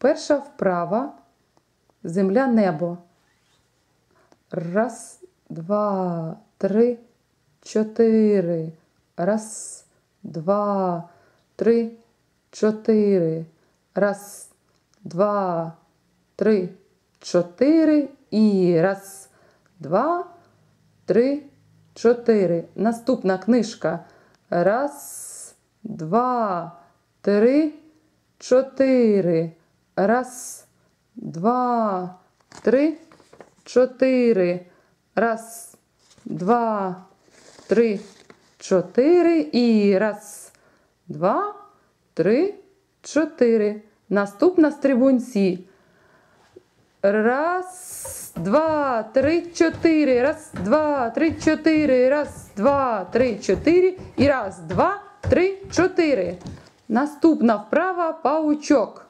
Перша вправа. Земля, небо. Раз, два, три, чотири. Раз, два, три, чотири. Раз, два, три, чотири. І раз, два, три, чотири. Наступна книжка. Раз, два, три, чотири. Раз, два, три, чотири. Раз, два, три, чотири. І раз, два, три, чотири. Наступна стрибунці. Раз, два, три, чотири. Раз, два, три, чотири. Раз, два, три, чотири. І раз, два, три, чотири. Наступна вправа паучок.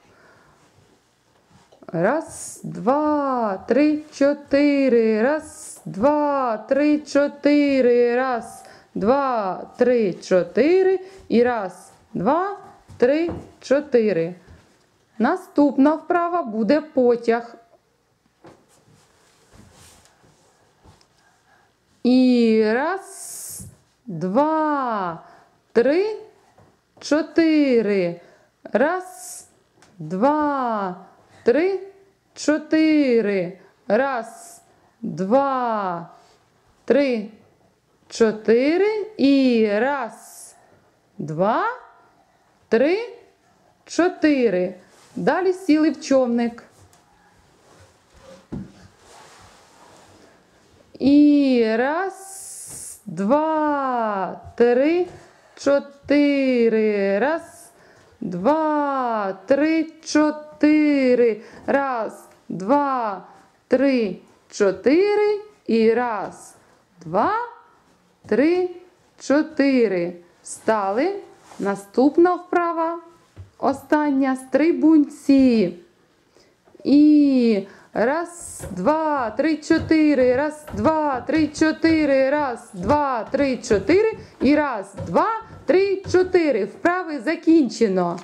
Раз, два, три, чотири. Раз, два, три, чотири. Раз, два, три, чотири. І раз, два, три, чотири. Наступна вправа буде потяг. І раз, два, три, чотири. Раз, два, три, чотири. Раз, два, три, чотири. І раз, два, три, чотири. Далі сіли в човник. І раз, два, три, чотири. Раз, два, три, чотири. Раз, два, три, чотири. І раз, два, три, чотири. Стали. Наступна вправа. Остання стрибунці. І раз, два, три, чотири. Раз, два, три, чотири. Раз, два, три, чотири. І раз, два, три, чотири. Вправи закінчено.